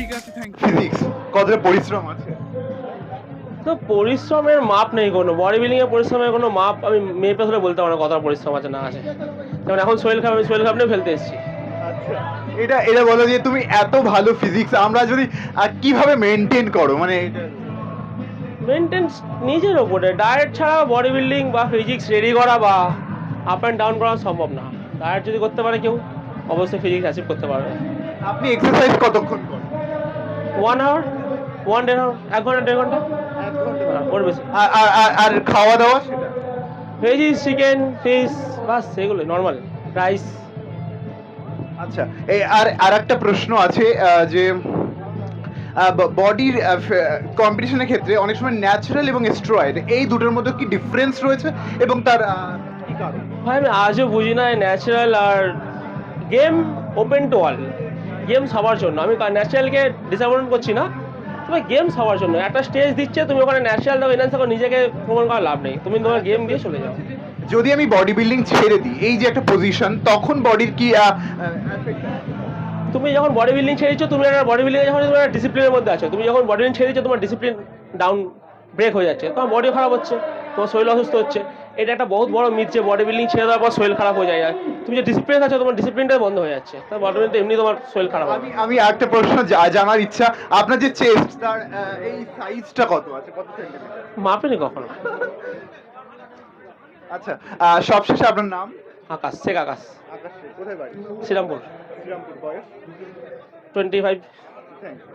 ঠিক আছে thank you physics কতটা পরিশ্রম আছে? তো পরিশ্রমের মাপ নেই কোনো। বডি বিল্ডিং এর পরিশ্রমের কোনো মাপ আমি মেয়ে পেছনে বলতে পারব না কতটা পরিশ্রম আছে না আছে। যেমন এখন সোহেল খাপ আমি সোহেল খাপ নিয়ে ফেলতে এসেছি। আচ্ছা এটা এটা বলো যে তুমি এত ভালো ফিজিক্স আমরা যদি আহ, কীভাবে মেনটেন করো? মানে এটা মেনটেন্স নিজের ওপরে। ডায়েট ছাড়া বডি বিল্ডিং বা ফিজিক্স রেডি করা বা আপ অ্যান্ড ডাউন করা সম্ভব না। ডায়েট যদি করতে পারে কেউ অবশ্যই ফিজিক্স অ্যাচিভ করতে পারবে। আপনি এক্সারসাইজ কতক্ষণ? ওয়ান আওয়ার ওয়ান দেড় আওয়ার এক ঘণ্টা দেড় ঘণ্টা? ওর বেশি। আর- আর আর- খাওয়া দাওয়া? সেটা ভেজিস চিকেন ফিশ বাস সেগুলো নর্মাল রাইস আচ্ছা এই আর আর একটা প্রশ্ন আছে আহ, যে বডির কম্পিটিশনের ক্ষেত্রে অনেক সময় ন্যাচারাল এবং স্ট্রয়েড এই দুটোর মধ্যে কি ডিফারেন্স রয়েছে? এবং তার আহ, কি কারণ? ভাই আমি আজও বুঝি না natural R game open to all game সবার জন্য। আমি ন্যাচারালকে ডিসঅ্যাপয়েন্ট করছি না। তবে গেম সবার জন্য। একটা স্টেজ দিচ্ছে তুমি ওখানে ন্যাচারাল দাও করো নিজেকে প্রমাণ করার লাভ নেই। তুমি তোমার গেম দিয়ে চলে যাও। যদি আমি বডি বিল্ডিং ছেড়ে দিই এই যে একটা পজিশন তখন বডির কি তুমি যখন বডি বিল্ডিং ছেড়েছো তুমি একটা বডি বিল্ডিং যখন তুমি একটা ডিসিপ্লিনের মধ্যে আছো তুমি যখন বডি বিল্ডিং ছেড়েছো তোমার ডিসিপ্লিন ডাউন ব্রেক হয়ে যাচ্ছে। তোমার বডি খারাপ হচ্ছে তোমার শরীর অসুস্থ হচ্ছে। এটা একটা বহুত বড় মিথ যে বডি বিল্ডিং ছেড়ে দেওয়ার পর শরীর খারাপ হয়ে যায়। তুমি যে ডিসিপ্লিন আছো তোমার ডিসিপ্লিনটা বন্ধ হয়ে যাচ্ছে। তার বডি বিল্ডিং এমনি তোমার শরীর খারাপ আমি আমি একটা প্রশ্ন জানার ইচ্ছা। আপনার যে চেস্ট তার এই সাইজটা কত আছে? কত সেন্টিমিটার মাপেনি কখনো? আচ্ছা সবশেষে আপনার নাম? আকাশ শেখ আকাশ। আকাশ কোথায় বাড়ি? শ্রীরামপুর। শ্রীরামপুর বয়স? Twenty five thank you